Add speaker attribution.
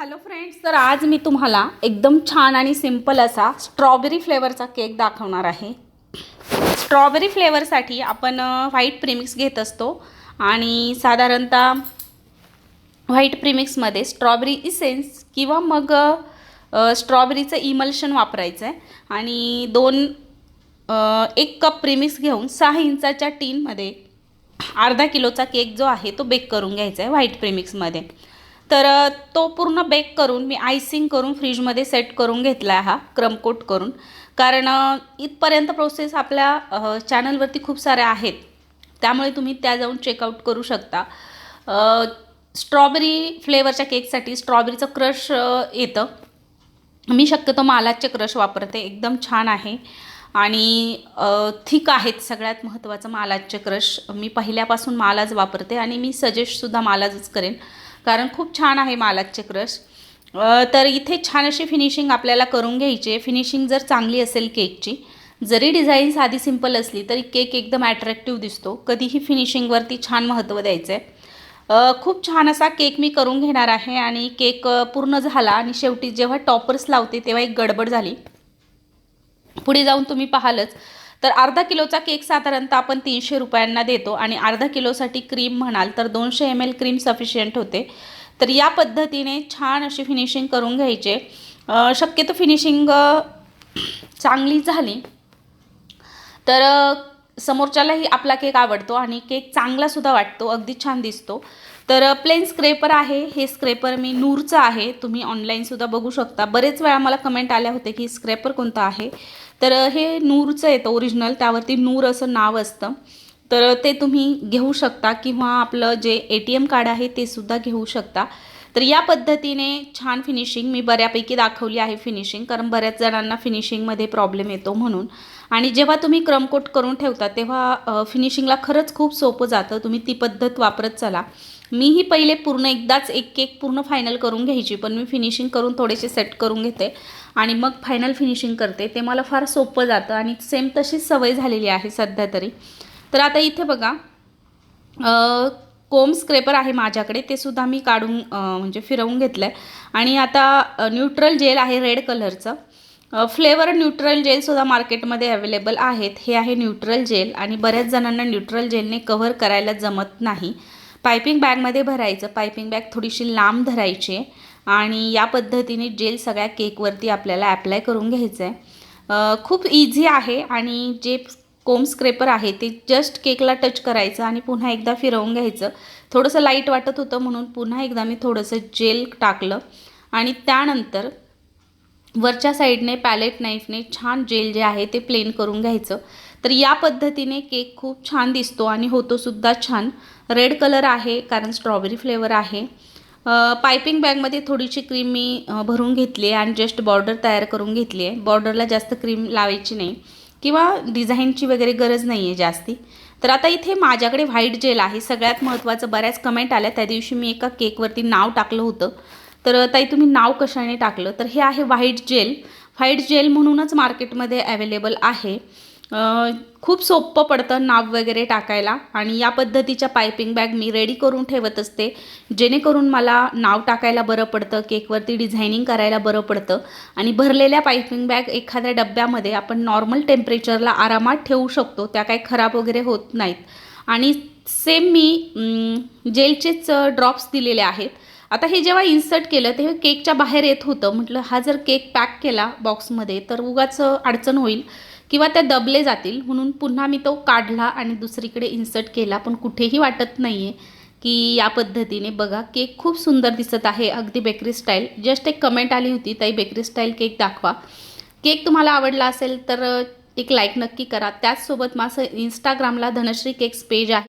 Speaker 1: Hello friends तर आज मी तुम्हाला एकदम छान आणि सिंपल असा स्ट्रॉबेरी फ्लेवरचा केक दाखवणार आहे. स्ट्रॉबेरी फ्लेवरसाठी आपण व्हाईट प्रिमिक्स घेत असतो आणि साधारणतः व्हाईट प्रिमिक्समध्ये स्ट्रॉबेरी इसेन्स किंवा मग स्ट्रॉबेरीचं इमल्शन वापरायचं आहे आणि दोन एक कप प्रिमिक्स घेऊन सहा इंचाच्या टीनमध्ये अर्धा किलोचा केक जो आहे तो बेक करून घ्यायचा आहे व्हाईट प्रेमिक्समध्ये तर तो पूर्ण बेक करून मी आयसिंग करून फ्रीजमध्ये सेट करून घेतला आहे हा क्रमकोट करून. कारण इथपर्यंत प्रोसेस आपल्या चॅनलवरती खूप साऱ्या आहेत. त्यामुळे तुम्ही त्या जाऊन चेकआउट करू शकता. स्ट्रॉबेरी फ्लेवरच्या केकसाठी स्ट्रॉबेरीचं क्रश येतं. मी शक्यतो मालाचे क्रश वापरते. एकदम छान आहे. आणि थिक आहेत सगळ्यात महत्त्वाचं मालाचे क्रश. मी पहिल्यापासून मालाज वापरते आणि मी सजेस्टसुद्धा मालाजच करेन. कारण खूप छान आहे मालाचे क्रश. तर इथे छान अशी फिनिशिंग आपल्याला करून घ्यायची आहे. फिनिशिंग जर चांगली असेल केकची जरी डिझाईन साधी सिंपल असली तरी केक एकदम ॲट्रॅक्टिव्ह दिसतो. कधीही फिनिशिंगवरती छान महत्त्व द्यायचं आहे खूप छान असा केक मी करून घेणार आहे आणि केक पूर्ण झाला आणि शेवटी जेव्हा टॉपर्स लावते तेव्हा एक गडबड झाली. पुढे जाऊन तुम्ही पाहालच. तर अर्धा किलोचा केक साधारणतः आपण तीनशे रुपयांना देतो आणि अर्धा किलोसाठी क्रीम म्हणाल तर दोनशे एम एल क्रीम सफिशियंट होते. तर या पद्धतीने छान अशी फिनिशिंग करून घ्यायचे. शक्यतो फिनिशिंग चांगली झाली. तर समोरच्यालाही आपला केक आवडतो आणि केक चांगलासुद्धा वाटतो अगदी छान दिसतो. तर प्लेन स्क्रेपर आहे. हे स्क्रेपर मी नूरचं आहे. तुम्ही ऑनलाईनसुद्धा बघू शकता. बरेच वेळा मला कमेंट आल्या होते की स्क्रेपर कोणतं आहे. तर हे नूरचं येतं ओरिजिनल त्यावरती नूर असं नाव असतं. तर ते तुम्ही घेऊ शकता किंवा आपलं जे ए टी एम कार्ड आहे ते सुद्धा घेऊ शकता. तर या पद्धतीने छान फिनिशिंग मी बऱ्यापैकी दाखवली आहे फिनिशिंग कारण बऱ्याच जणांना फिनिशिंगमध्ये प्रॉब्लेम येतो म्हणून. आणि जेव्हा तुम्ही क्रमकोट करून ठेवता तेव्हा फिनिशिंगला खरंच खूप सोपं जातं. तुम्ही ती पद्धत वापरत चला. मीही पहिले पूर्ण एकदाच एक केक पूर्ण फायनल करून घ्यायची पण मी फिनिशिंग करून थोडेसे सेट करून घेते आणि मग फायनल फिनिशिंग करते. ते मला फार सोपं जातं आणि सेम तशीच सवय झालेली आहे सध्या तरी. तर आता इथे बघा कोम स्क्रेपर आहे माझ्याकडे. ते सुद्धा मी काढून म्हणजे फिरवून घेतलं आहे आणि आता न्यूट्रल जेल आहे रेड कलरचं फ्लेवर न्यूट्रल जेलसुद्धा मार्केटमध्ये अवेलेबल आहेत. हे आहे न्यूट्रल जेल आणि बऱ्याच जणांना न्यूट्रल जेलने कव्हर करायला जमत नाही. पायपिंग बॅगमध्ये भरायचं. पायपिंग बॅग थोडीशी लांब धरायची आहे. आणि या पद्धतीने जेल सगळ्या केकवरती आपल्याला ॲप्लाय करून घ्यायचं आहे खूप इझी आहे आणि जे कोम स्क्रेपर आहे ते जस्ट केकला टच करायचं आणि पुन्हा एकदा फिरवून घ्यायचं. थोडंसं लाइट वाटत होतं म्हणून पुन्हा एकदा मी थोडंसं जेल टाकलं. आणि त्यानंतर वरच्या साईडने पॅलेट नाईफने छान जेल जे आहे ते प्लेन करून घ्यायचं. तर या पद्धतीने केक खूप छान दिसतो आणि होतो सुद्धा छान. रेड कलर आहे कारण स्ट्रॉबेरी फ्लेवर आहे. पायपिंग बॅगमध्ये थोडीशी क्रीम मी भरून घेतली आहे आणि जस्ट बॉर्डर तयार करून घेतली आहे. बॉर्डरला जास्त क्रीम लावायची नाही. किंवा डिझाईनची वगैरे गरज नाही आहे जास्ती. तर आता इथे माझ्याकडे व्हाईट जेल आहे. सगळ्यात महत्त्वाचं बऱ्याच कमेंट आल्या. त्या दिवशी मी एका केकवरती नाव टाकलं होतं. तर ताई तुम्ही नाव कशाने टाकलं? तर हे आहे व्हाईट जेल व्हाईट जेल म्हणूनच मार्केटमध्ये अवेलेबल आहे. खूप सोपं पडतं नाव वगैरे टाकायला आणि या पद्धतीच्या पायपिंग बॅग मी रेडी करून ठेवत असते. जेणेकरून मला नाव टाकायला बरं पडतं केकवरती डिझायनिंग करायला बरं पडतं आणि भरलेल्या पायपिंग बॅग एखाद्या डब्यामध्ये आपण नॉर्मल टेम्परेचरला आरामात ठेवू शकतो त्या काही खराब वगैरे होत नाहीत. आणि सेम मी जेलचेच ड्रॉप्स दिलेले आहेत. आता हे जेव्हा इन्सर्ट केलं तेव्हा केकच्या बाहेर येत होतं. म्हटलं हा जर केक पॅक केला बॉक्समध्ये तर उगाच अडचण होईल. किंवा त्या दबले जातील म्हणून पुन्हा मी तो काढला आणि दुसरीकडे इन्सर्ट केला. पण कुठेही वाटत नाही आहे की या पद्धतीने बघा केक खूप सुंदर दिसत आहे अगदी बेकरी स्टाईल जस्ट एक कमेंट आली होती ताई बेकरी स्टाईल केक दाखवा. केक तुम्हाला आवडला असेल तर एक लाईक नक्की करा. त्याचसोबत माझं इंस्टाग्रामला धनश्री केक्स पेज आहे.